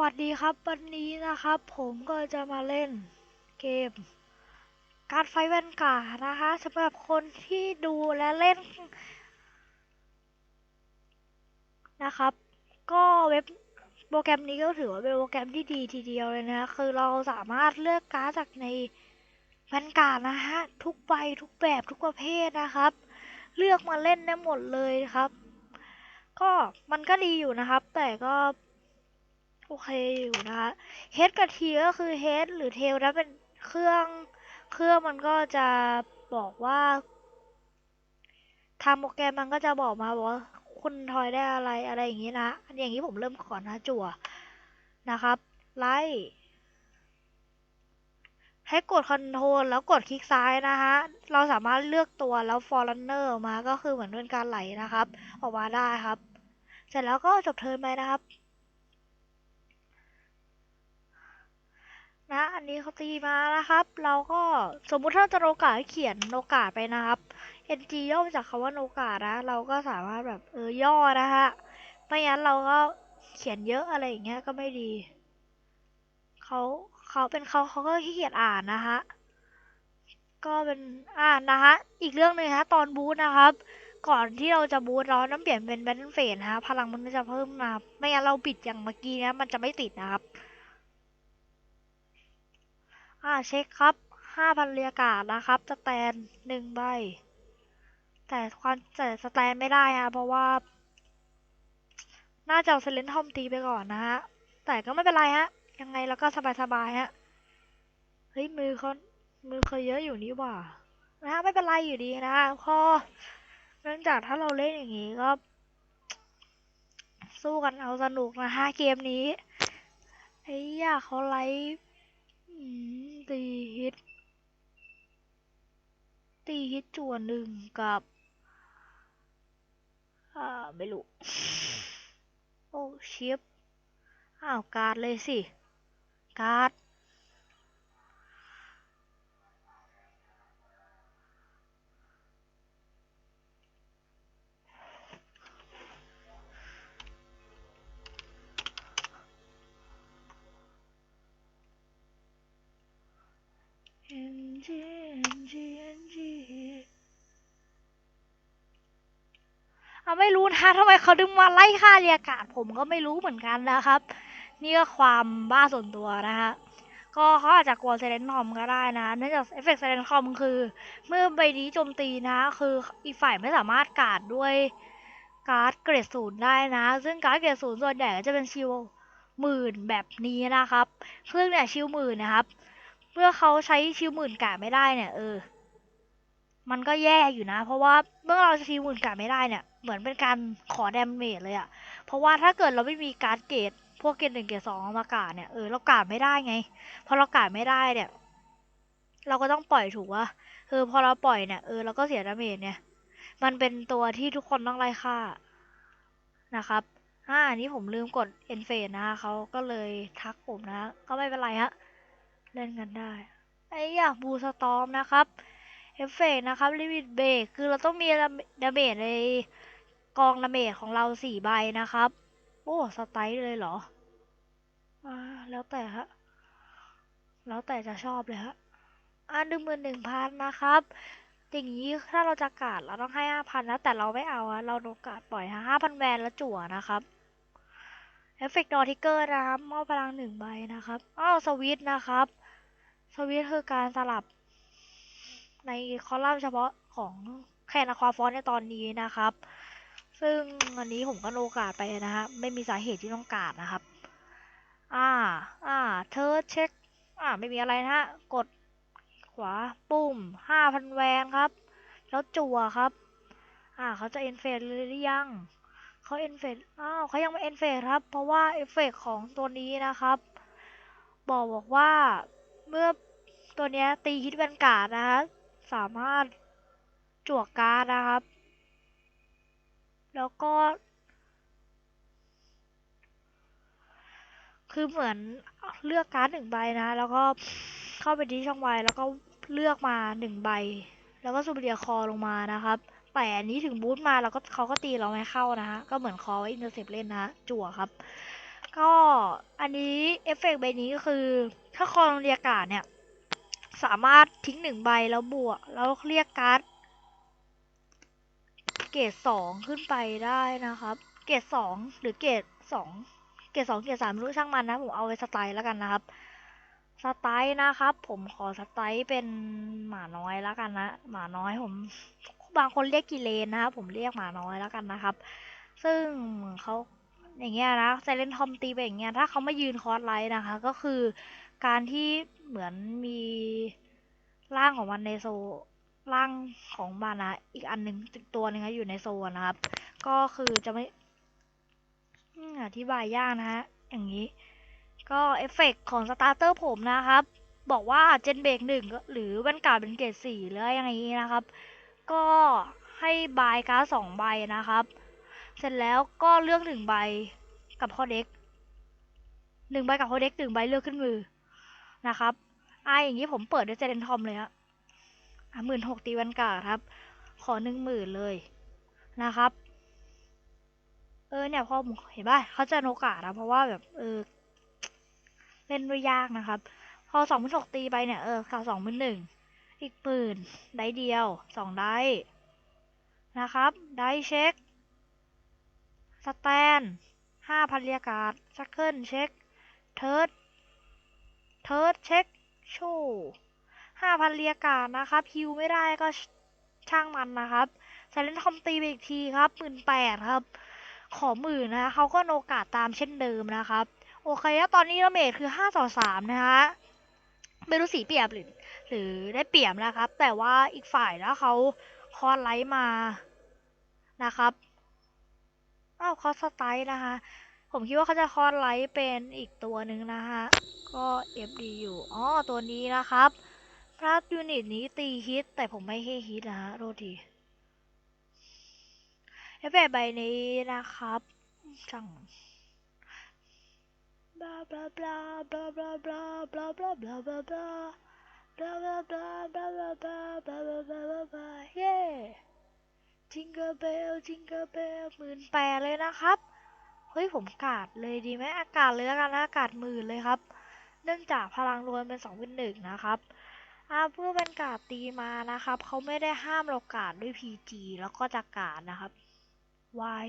วัสดีครับวันนี้นะครับ ผมก็จะมาเล่นเกม การไฟแวนการ์นะคะสำหรับคนที่ดูและเล่น นะครับ ก็เว็บโปรแกรมนี้ก็ถือว่าเป็นโปรแกรมที่ดีทีเดียวเลยนะ คือเราสามารถเลือกการ์ดจากในแวนการ์ดนะฮะ ทุกใบทุกแบบทุกประเภทนะครับ เลือกมาเล่นได้หมดเลยครับ ก็มันก็ดีอยู่นะครับ แต่ก็ โอเคอยู่นะคะเฮดกับทีก็คือเฮดหรือเทลนะเป็นเครื่องเครื่องมันก็จะบอกว่าทางโปรแกรมมันก็จะบอกมาบอกว่าคุณทอยได้อะไรอะไรอย่างนี้นะอันอย่างนี้ผมเริ่มก่อนนะจั่วนะครับ ไล่ให้กดคอนโทรลแล้วกดคลิกซ้ายนะฮะ เราสามารถเลือกตัวแล้วฟอร์ r ันเนอร์มาก็คือเหมือนเป็นการไหลนะครับ ออกมาได้ครับ เสร็จแล้วก็จบเทิร์นไปนะครับ นะ อันนี้เขาตีมานะครับ เราก็สมมุติถ้าจะโนกาเขียนโนกาไปนะครับ ng ย่อมาจากคำว่าโนกานะ เราก็สามารถแบบเออย่อนะฮะไม่งั้นเราก็เขียนเยอะอะไรอย่างเงี้ยก็ไม่ดีเขาเขาเป็นเขาเขาก็ขี้เกียจอ่านนะฮะก็เป็นอ่านนะฮะอีกเรื่องหนึ่งฮะตอนบูธนะครับ ก่อนที่เราจะบูธเราต้องเปลี่ยนเป็นแบนเฟสนะฮะพลังมันจะเพิ่มมาไม่งั้นเราปิดอย่างเมื่อกี้นี้ยมันจะไม่ติดนะครับ อ่าเช็คครับห้าพันเรียกาศนะครับสแตนหนึ่งใบ แต่ความแต่สแตนไม่ได้ฮะเพราะว่า น่าจะเอาเซเลนทอมตีไปก่อนนะฮะ แต่ก็ไม่เป็นไรฮะ ยังไงเราก็สบายๆฮะ เฮ้ย มือเขามือเขาเยอะอยู่นี่ว่านะฮะไม่เป็นไรอยู่ดีนะฮะพอเนื่องจากถ้าเราเล่นอย่างนี้ก็ สู้กันเอาสนุกนะฮะเกมนี้ไอ้ยาเขาไลฟ์ ตีฮิต ตีฮิตจวนหนึ่งกับ อ่า ไม่รู้ โอ้ชิปอ้าว การ์ดเลยสิ การ์ด เอาไม่รู้นะทำไมเขาดึงมาไล่ค่าเรียกาศผมก็ไม่รู้เหมือนกันนะครับ นี่ก็ความบ้าส่วนตัวนะฮะก็เขาอาจจะกลัวเซเลนคอมก็ได้นะเนื่องจากเอฟเฟกต์เซเลนคอมคือ เมื่อใบนี้โจมตีนะคืออีกฝ่ายไม่สามารถการ์ดด้วยการ์ดเกรดศูนย์ได้นะ ซึ่งการ์ดเกรดศูนย์ส่วนใหญ่ก็จะเป็นชิลหมื่นแบบนี้นะครับซึ่องเนี่ยชิลหมื่นนะครับ เมื่อเขาใช้ชิลหมื่นกาดไม่ได้เนี่ยเออ มันก็แย่อยู่นะ เพราะว่าเมื่อเราชิลหมื่นกาดไม่ได้เนี่ย เหมือนเป็นการขอแดาเมจเลยอะเพราะว่าถ้าเกิดเราไม่มีการ์เกรดพวกเกรดหนึ่งเกรดสองมากาดเนี่ยเออเรากาดไม่ได้ไงพอเรากาดไม่ได้เนี่ย เราก็ต้องปล่อยถูกว่าเออพอเราปล่อยเนี่ยเออเราก็เสียดาเมจเนี่ย มันเป็นตัวที่ทุกคนต้องไล่ฆ่านะครับอ่าอันนี้ผมลืมกดเอนเฟนนะเขาก็เลยทักผมนะ ก็ไม่เป็นไรฮะ เล่นกันได้ ไอ้ยาบูสตอมนะครับ เอฟเฟกนะครับลิมิตเบรกคือเราต้องมีดาเมจในกองดาเมจของเราสี่ใบนะครับ โอ้สไตล์เลยเหรออ่าแล้วแต่ฮะแล้วแต่จะชอบเลยฮะอ่าหนึ่งหมื่นหนึ่งพันนะครับอย่างนี้ถ้าเราจะกาดเราต้องให้ห้าพันนะแต่เราไม่เอาอะเราโดนกาดปล่อยห้าพันแวนแล้วจั่วนะครับเอฟเฟกต์ดอทิกเกอร์นะครับมอบพลังหนึ่งใบนะครับอ้าวสวิตนะครับ สวิตคือการสลับ ในคอลัมน์เฉพาะของแคนอะควาฟอนในตอนนี้นะครับ ซึ่งอันนี้ผมก็โนกาดไปนะฮะไม่มีสาเหตุที่ต้องกาดนะครับ อ่า อ่า เธอเช็ค อ่า ไม่มีอะไรนะฮะ กดขวาปุ่มห้าพันแวนครับ แล้วจั่วครับ อ่า เขาจะเอนเฟดเลยหรือยังเขาเอนเฟดอ้าวเขายังไม่เอนเฟดครับ เพราะว่าเอฟเฟกของตัวนี้นะครับ บอกบอกว่าเมื่อตัวนี้ตีฮิตแวนการ์ดนะฮะ สามารถจั่วการ์ดนะครับ แล้วก็ คือเหมือนเลือกการ์ดหนึ่งใบนะ แล้วก็เข้าไปที่ช่องไวแล้วก็เลือกมาหนึ่งใบ แล้วก็ซูเร์เดียคอลงมานะครับ แต่อันนี้ถึงบูทมาแล้วก็เขาก็ตีเราไม่เข้านะฮะ ก็เหมือนคอไว้อินเตอร์เซปเล่นนะจั่วครับ ก็อันนี้เอฟเฟกต์ใบนี้ก็คือ ถ้าคอลเรียการ์ดเนี่ย สามารถ ทิ้งหนึ่งใบแล้วบวก แล้วเรียกการ์ดเกรดสองขึ้นไปได้นะครับ เกรดสองหรือเกรดสองเกรดสองเกรดสามไม่รู้ช่างมันนะ ผมเอาไว้สไตล์แล้วกันนะครับสไตล์นะครับ ผมขอสไตล์เป็นหมาน้อยแล้วกันนะ หมาน้อยผม บางคนเรียกกิเลนนะครับผมเรียกหมาน้อยแล้วกันนะครับ ซึ่งเขาอย่างเงี้ยนะไซเลนทอมตีไปอย่างเงี้ยถ้าเขามายืนคอร์สไลท์นะคะ ก็คือการที่เหมือนมี ร่างของมันในโซร่างของมันนะอีกอันหนึ่งตัวหนึ่งอยู่ในโซนนะครับ ก็คือจะไม่อธิบายยากนะฮะอย่างนี้ ก็เอฟเฟกของสตาร์เตอร์ผมนะครับ บอกว่าเจนเบรกหนึ่งหรือแว่นการเป็นเกรดสี่หรืออะไรอย่างนี้นะครับ ก็ให้บายการ์ดสองใบนะครับ เสร็จแล้วก็เลือกหนึ่งใบกับข้อเด็กหนึ่งใบกับข้อเด็กหนึ่งใบเลือกขึ้นมือนะครับ ไออย่างนี้ผมเปิดด้วยเจเดนทอมเลยฮะอะหมื่นหกตีวันกาครับ ขอหนึ่งหมื่นเลยนะครับ เออเนี่ยพอเห็นป่ะเขาจะโนกาดนะเพราะว่าแบบเออเล่นด้วยยากนะครับ พอสองพันหกตีไปเนี่ยเออกับสองพันหนึ่งอีกหมื่นได้เดียวสองได้นะครับ ได้เช็ค สแตนห้าพันเรียกาศซักเกิลเช็ค เทิร์ด เทิร์ดเช็ค โชว์ห้าพันเรียกานะครับฮิวไม่ได้ก็ช่างมันนะครับไซเลนทอมตีไปอีกทีครับหมื่นแปดครับ ขอหมื่นนะเขาก็โนกาสตามเช่นเดิมนะครับ โอเคแล้วตอนนี้ระเมดคือห้าต่อสามนะฮะไม่รู้สีเปรียบหรือหรือได้เปรียบนะครับ แต่ว่าอีกฝ่ายแล้วเขาคอร์ไลท์มานะครับอ้าวคอสไตล์นะคะ ผมคิดว่าเขาจะคอร์ไลท์เป็นอีกตัวหนึ่งนะฮะ ก็ FD อยู่อ๋อตัวนี้นะครับพลัสยูนิตนี้ตีฮิต แต่ผมไม่ให้ฮิตนะฮะโทษทีเอฟเฟกใบนี้นะครับจังบลาบลาบลาบลาบลาบลาบลาบลาบลาบลาบลาบลาบลาบลาบลาบลาบลาบลาบลาเย้จิงเกอร์เบลจิงเกอร์เบลหมื่นแปดเลยนะครับ เฮ้ยผมกาดเลยดีไหมอากาศเลยแล้วกันนะอากาศหมื่นเลยครับ เนื่องจากพลังรวมเป็นสองเป็นหนึ่งนะครับอาเพื่อเป็นกาดตีมานะครับเขาไม่ได้ห้ามเรากาดด้วย PG แล้วก็จะกาดนะครับ Y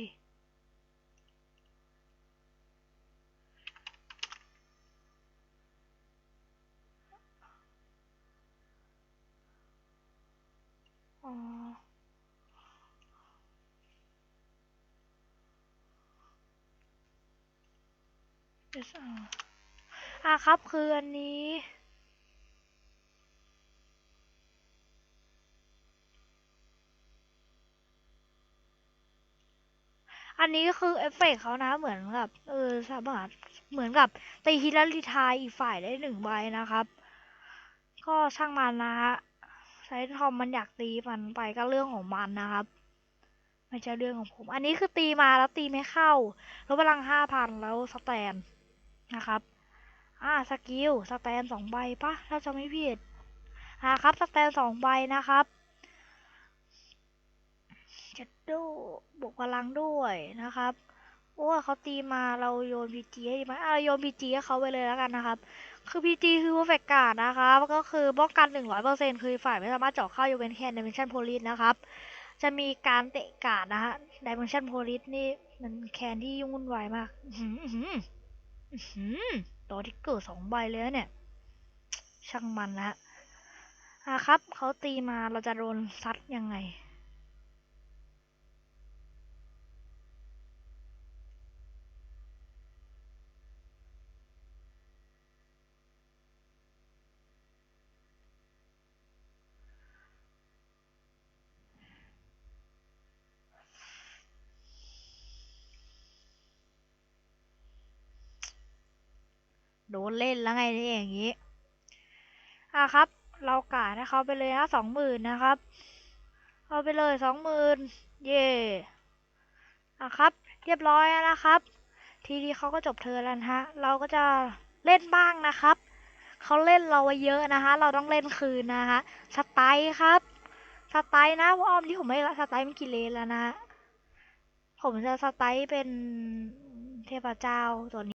อ๋อ yes อ่าอ่าครับคืออันนี้อันนี้ก็คือเอฟเฟกเขานะเหมือนกับเออสามารถเหมือนกับตีฮิลารีทายอีกฝ่ายได้หนึ่งใบนะครับ ก็ช่างมันนะฮะไซทอมมันอยากตีมันไปก็เรื่องของมันนะครับไม่ใช่เรื่องของผม อันนี้คือตีมาแล้วตีไม่เข้า แล้วพลังห้าพันแล้วสแตน นะครับ อ่าสกิลสแตนสองใบปะถ้าจะไม่ผิดอ่าครับสแตนสองใบนะครับจ็ดดูบวกพลังด้วยนะครับโอ้เขาตีมาเราโยนพีจีให้ดีไหมอ่าโยนพีจีให้เขาไปเลยแล้วกันนะครับ คือพีจีคือ perfect guard นะครับก็คือป้องกันหนึ่งร้อยเปอร์เซ็นต์คือฝ่ายไม่สามารถเจาะเข้ายกเว้นแค่ dimension police นะครับ จะมีการเตะการ์ดนะฮะ dimension police นี่มันแคนที่ยุ่งวุ่นวายมาก อื้อหือที่เกิดสองใบเลยเนี่ย ช่างมันนะฮะอะครับ เขาตีมาเราจะโดนซัดยังไง โดนเล่นแล้วไงนี่อย่างนี้ อะครับ เรากาดให้เขาไปเลยนะสองหมื่นนะครับ เอาไปเลยสองหมื่นเย่อะครับ เรียบร้อยแล้วนะครับ ทีนี้เขาก็จบเธอแล้วฮะ เราก็จะเล่นบ้างนะครับ เขาเล่นเราไว้เยอะนะคะ เราต้องเล่นคืนนะคะสไตล์ครับ สไตล์นะว่าอ้อมที่ผมไม่ละสไตล์มันกี่เลนแล้วนะ ผมจะสไตล์เป็นเทพเจ้าตัวนี้